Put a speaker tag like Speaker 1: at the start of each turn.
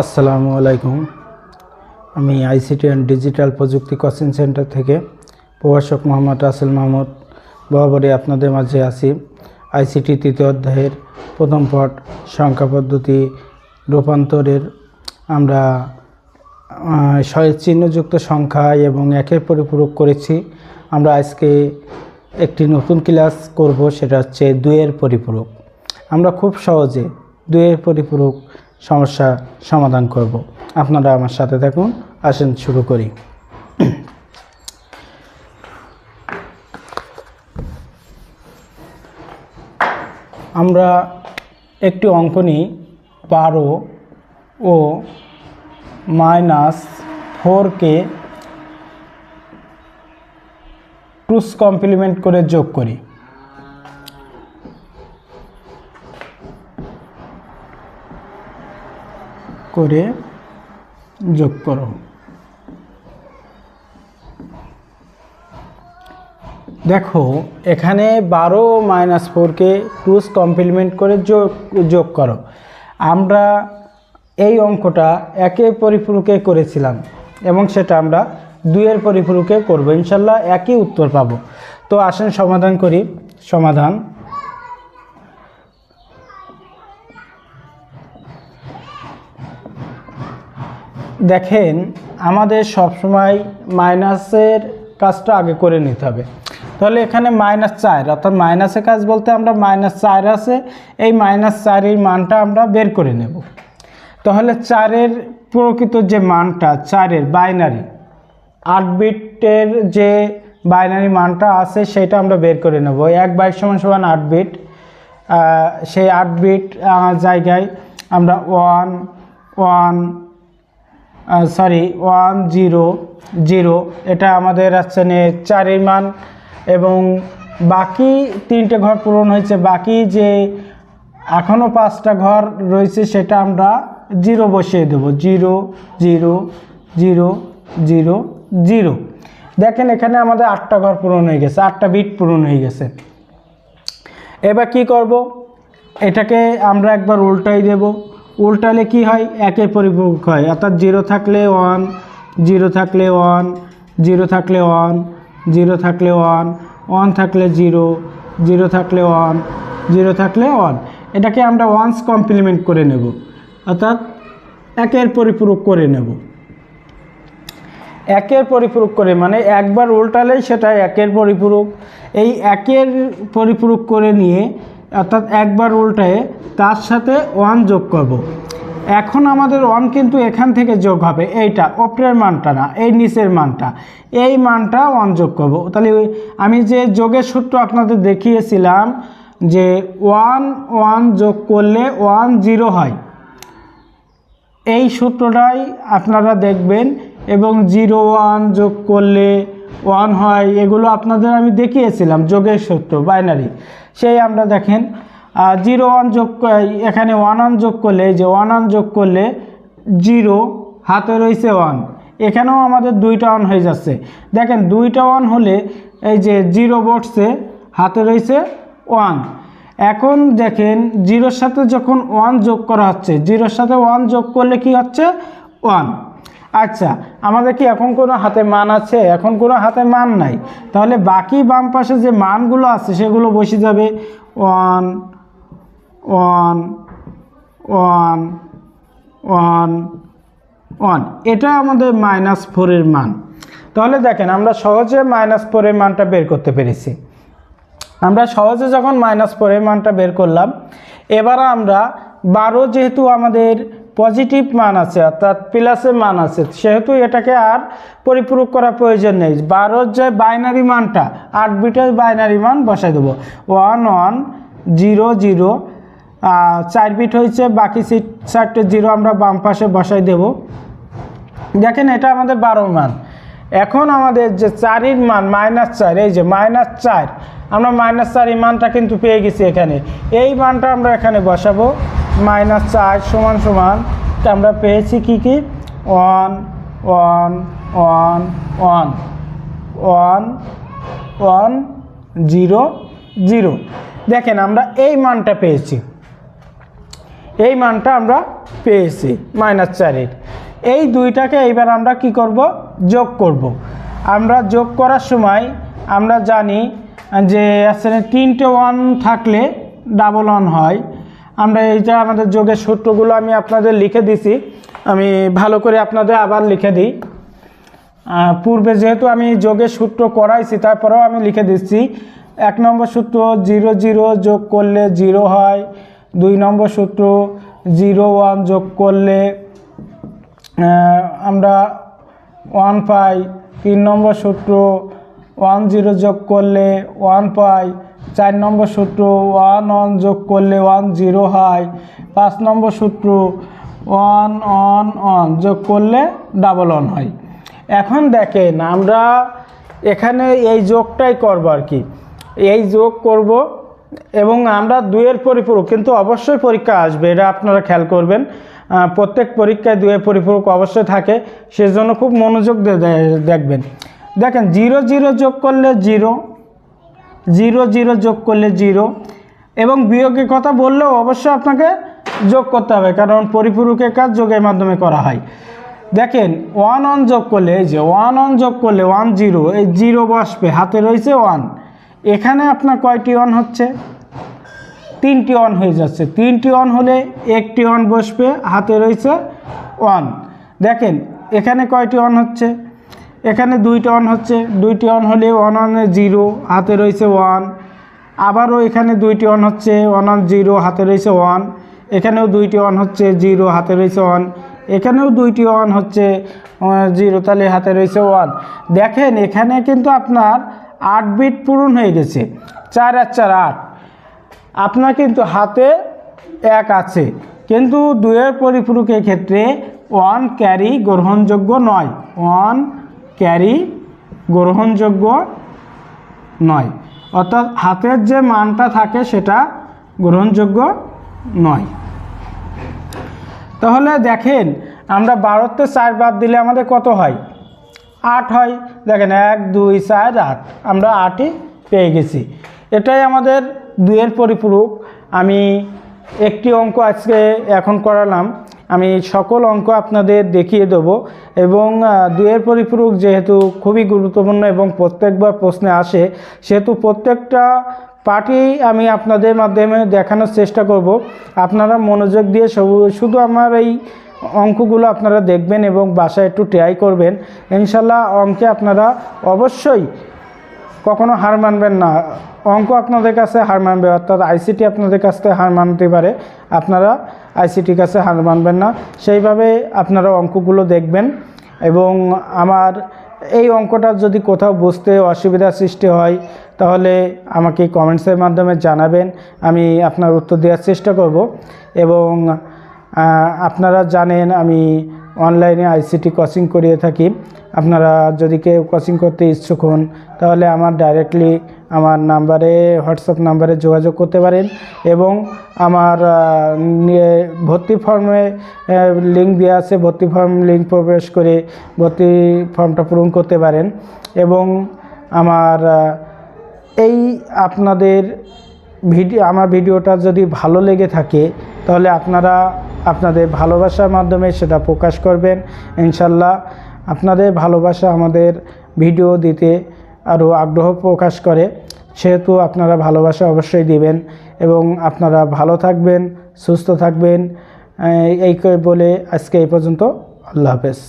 Speaker 1: আসসালামু আলাইকুম। আমি আইসিটি অ্যান্ড ডিজিটাল প্রযুক্তি কোচিং সেন্টার থেকে প্রভাষক মোহাম্মদ রাসেল মাহমুদ বরাবরই আপনাদের মাঝে আছি। আইসিটি তৃতীয় অধ্যায়ের প্রথম পাঠ, সংখ্যা পদ্ধতি রূপান্তরের। আমরা চিহ্নযুক্ত সংখ্যা এবং একের পরিপূরক করেছি। আমরা আজকে একটি নতুন ক্লাস করব, সেটা হচ্ছে দুয়ের পরিপূরক। আমরা খুব সহজে দুয়ের পরিপূরক সমস্যা সমাধান করব। আপনারা আমার সাথে থাকুন, আসেন শুরু করি। আমরা একটি অঙ্ক নিই, বারো ও মাইনাস ফোরকে টুস কমপ্লিমেন্ট করে যোগ করি। করে যোগ করো। দেখো, এখানে বারো মাইনাস ফোরকে টুস কমপ্লিমেন্ট করে যোগ যোগ করো। আমরা এই অঙ্কটা একে পরিপূরকে করেছিলাম এবং সেটা আমরা দুইয়ের পরিপূরকে করব। ইনশাল্লাহ একই উত্তর পাবো। তো আসেন সমাধান করি। সমাধান। দেখেন, আমাদের সবসময় মাইনাসের কাজটা আগে করে নিতে হবে। তাহলে এখানে মাইনাস চার, অর্থাৎ মাইনাসের কাজ বলতে আমরা মাইনাস চার আছে, এই মাইনাস চারের মানটা আমরা বের করে নেব। তাহলে চারের প্রকৃত যে মানটা, চারের বাইনারি, আট বিটের যে বাইনারি মানটা আছে, সেটা আমরা বের করে নেব। এক বাইট সমান সমান আট বিট সেই আট বিট জায়গায় আমরা one one sorry one zero zero এটা আমাদের আসছে চারের মান এবং বাকি তিনটে ঘর পূরণ হয়েছে। বাকি যে এখনও পাঁচটা ঘর রয়েছে সেটা আমরা জিরো বসিয়ে দেবো। Zero zero zero zero zero দেখেন এখানে আমাদের আটটা ঘর পূরণ হয়ে গেছে, আটটা বিট পূরণ হয়ে গেছে। এবার কি করব? এটাকে আমরা একবার উল্টাই দেব। উল্টালে কি হয়? একের পরিপূরক হয়। অর্থাৎ জিরো থাকলে ওয়ান জিরো থাকলে ওয়ান জিরো থাকলে ওয়ান জিরো থাকলে ওয়ান ওয়ান থাকলে জিরো জিরো থাকলে ওয়ান জিরো থাকলে ওয়ান এটাকে আমরা ওয়ান্স কমপ্লিমেন্ট করে নেব। অর্থাৎ একের পরিপূরক করে নেব। একের পরিপূরক করে মানে একবার উল্টালেই সেটা একের পরিপূরক। এই একের পরিপূরক করে নিয়ে অর্থাৎ একবার উল্টায় তার সাথে ওয়ান যোগ করব। এখন আমাদের ওয়ান কিন্তু এখান থেকে যোগ হবে। এইটা, ওপরের মানটা না, এই নিচের মানটা। এই মানটা ওয়ান যোগ করব। তাহলে আমি যে যোগের সূত্র আপনাদের দেখিয়েছিলাম যে ওয়ান ওয়ান যোগ করলে ওয়ান জিরো হয়। এই সূত্রটাই আপনারা দেখবেন এবং জিরো, ওয়ান যোগ করলে ওয়ান হয়, এগুলো আপনাদের আমি দেখিয়েছিলাম, যোগের সূত্র বাইনারি সেই আমরা দেখেন জিরো ওয়ান যোগ, এখানে ওয়ান ওয়ান যোগ করলে যে ওয়ান ওয়ান যোগ করলে জিরো হাতে রয়েছে ওয়ান এখানেও আমাদের দুইটা ওয়ান হয়ে যাচ্ছে। দেখেন, দুইটা ওয়ান হলে এই যে জিরো বসছে, হাতে রয়েছে ওয়ান এখন দেখেন জিরোর সাথে যখন ওয়ান যোগ করা হচ্ছে জিরোর সাথে ওয়ান যোগ করলে কি হচ্ছে? ওয়ান আচ্ছা আমাদের কি এখন কোনো হাতে মান আছে? এখন কোনো হাতে মান নাই। তাহলে বাকি বাম পাশে যে মানগুলো আছে, সেগুলো বসে যাবে। One one one one one. এটা আমাদের মাইনাস ফোরের মান। তাহলে দেখেন, আমরা সহজে মাইনাস ফোরের মানটা বের করতে পেরেছি। আমরা সহজে যখন মাইনাস ফোরের মানটা বের করলাম, এবার আমরা বারো যেহেতু আমাদের পজিটিভ মান আছে, অর্থাৎ প্লাসের মান আছে। সেহেতু এটাকে আর পরিপূরক করার প্রয়োজন নেই। বারোর যে বাইনারি মানটা, আট বিটের বাইনারি মান বসাই দেবো। ওয়ান ওয়ান জিরো জিরো চার বিট হয়েছে, বাকি সিট চারটে জিরো আমরা বাম পাশে বসাই দেবো। দেখেন এটা আমাদের বারো মান। এখন আমাদের যে চারির মান মাইনাস চার, এই যে মাইনাস চার, আমরা মাইনাস চার এই মানটা কিন্তু পেয়ে গেছি এখানে। এই মানটা আমরা এখানে বসাবো। মাইনাস চার সমান সমান আমরা পেয়েছি কি কি? One one one one one one zero zero দেখেন আমরা এই মানটা পেয়েছি। এই মানটা আমরা পেয়েছি মাইনাস চারের এই দুইটাকে এইবার আমরা কি করব? যোগ করব। আমরা যোগ করার সময় আমরা জানি যে আসলে তিনটে ওয়ান থাকলে ডাবল ওয়ান হয়। আমরা এই এইটা আমাদের যোগের সূত্রগুলো আমি আপনাদের লিখে দিছি, আমি ভালো করে আপনাদের আবার লিখে দিই। পূর্বে যেহেতু আমি যোগের সূত্র করাইছি, তারপরেও আমি লিখে দিচ্ছি, এক নম্বর সূত্র জিরো জিরো যোগ করলে জিরো হয়, দুই নম্বর সূত্র জিরো ওয়ান যোগ করলে আমরা ওয়ান পাই, তিন নম্বর সূত্র ওয়ান জিরো যোগ করলে ওয়ান পাই চার নম্বর সূত্র ওয়ান ওয়ান যোগ করলে ওয়ান জিরো হয়। পাঁচ নম্বর সূত্র ওয়ান ওয়ান ওয়ান যোগ করলে ডাবল ওয়ান হয়। এখন দেখেন আমরা এখানে এই যোগটাই করব আর কি। এই যোগ করব এবং আমরা দুয়ের পরিপূরক, কিন্তু অবশ্যই পরীক্ষা আসবে, এটা আপনারা খেয়াল করবেন। প্রত্যেক পরীক্ষায় দুয়ের পরিপূরক অবশ্যই থাকে, সেজন্য খুব মনোযোগ দেখবেন। দেখেন, জিরো জিরো যোগ করলে জিরো জিরো জিরো যোগ করলে জিরো। এবং বিয়োগের কথা বললেও অবশ্যই আপনাকে যোগ করতে হবে, কারণ পরিপূরকের কাজ যোগের মাধ্যমে করা হয়। দেখেন ওয়ান অন যোগ করলে, এই যে ওয়ান অন যোগ করলে ওয়ান জিরো এই জিরো বসবে, হাতে রয়েছে ওয়ান এখানে আপনার কয়টি অন হচ্ছে? তিনটি অন হয়ে যাচ্ছে। তিনটি অন হলে একটি অন বসবে, হাতে রয়েছে ওয়ান দেখেন, এখানে কয়টি অন হচ্ছে? এখানে দুইটি অন হচ্ছে, দুইটি অন হলে ওয়ান অনে জিরো হাতে রয়েছে ওয়ান আবারও এখানে দুইটি অন হচ্ছে ওয়ান অন জিরো হাতে রয়েছে ওয়ান এখানেও দুইটি অন হচ্ছে জিরো হাতে রয়েছে ওয়ান এখানেও দুইটি অন হচ্ছে জিরো তাহলে হাতে রয়েছে ওয়ান দেখেন, এখানে কিন্তু আপনার আট বিট পূরণ হয়ে গেছে, চার আর চার আট। আপনার কিন্তু হাতে এক আছে, কিন্তু দুয়ের পরিপূরকের ক্ষেত্রে ওয়ান ক্যারি গ্রহণযোগ্য নয়। ওয়ান ক্যারি গ্রহণযোগ্য নয়। অর্থাৎ হাতের যে মানটা থাকে সেটা গ্রহণযোগ্য নয়। তাহলে দেখেন, আমরা বারোতে চার বাদ দিলে আমাদের কত হয়? আট হয়। দেখেন, এক, দুই, চার, আট। আমরা আটই পেয়ে গেছি। এটাই আমাদের দুইয়ের পরিপূরক। আমি একটি অঙ্ক আজকে এখন করালাম। আমি সকল অঙ্ক আপনাদের দেখিয়ে দেবো এবং আহ, দুইয়ের পরিপূরক যেহেতু খুবই গুরুত্বপূর্ণ এবং প্রত্যেকবার প্রশ্নে আসে সেহেতু প্রত্যেকটা পার্টি আমি আপনাদের মাধ্যমে দেখানোর চেষ্টা করব। আপনারা মনোযোগ দিয়ে শুধু আমার এই অঙ্কগুলো আপনারা দেখবেন এবং বাসায় একটু ট্রাই করবেন। ইনশাল্লাহ অঙ্কে আপনারা অবশ্যই কখনো হার মানবেন না। অঙ্ক আপনাদের কাছে হার মানবে, অর্থাৎ আইসিটি আপনাদের কাছ থেকে হার মানতে পারে। আপনারা আইসিটির কাছে হার মানবেন না। সেইভাবে আপনারা অঙ্কগুলো দেখবেন এবং আমার এই অঙ্কটা যদি কোথাও বুঝতে অসুবিধার সৃষ্টি হয়, তাহলে আমাকে কমেন্টসের মাধ্যমে জানাবেন। আমি আপনার উত্তর দেওয়ার চেষ্টা করব এবং আপনারা জানেন আমি অনলাইনে আইসিটি কোচিং করিয়ে থাকি। আপনারা যদি কেউ কোচিং করতে ইচ্ছুক হন, তাহলে আমার ডাইরেক্টলি আমার নাম্বারে হোয়াটসঅ্যাপ নাম্বারে যোগাযোগ করতে পারেন এবং আমার নিয়ে ভর্তি ফর্মে লিঙ্ক দেওয়া আছে, ভর্তি ফর্ম লিঙ্ক প্রবেশ করে ভর্তি ফর্মটা পূরণ করতে পারেন এবং আমার এই আপনাদের ভিডিও, আমার ভিডিওটা যদি ভালো লেগে থাকে, তাহলে আপনারা আপনাদের ভালোবাসার মাধ্যমে সেটা প্রকাশ করবেন। ইনশাল্লাহ আপনাদের ভালোবাসা আমাদের ভিডিও দিতে আরও আগ্রহ প্রকাশ করে। সেহেতু আপনারা ভালোবাসা অবশ্যই দিবেন এবং আপনারা ভালো থাকবেন, সুস্থ থাকবেন। এই বলে আজকে এই পর্যন্ত। আল্লাহ হাফেজ।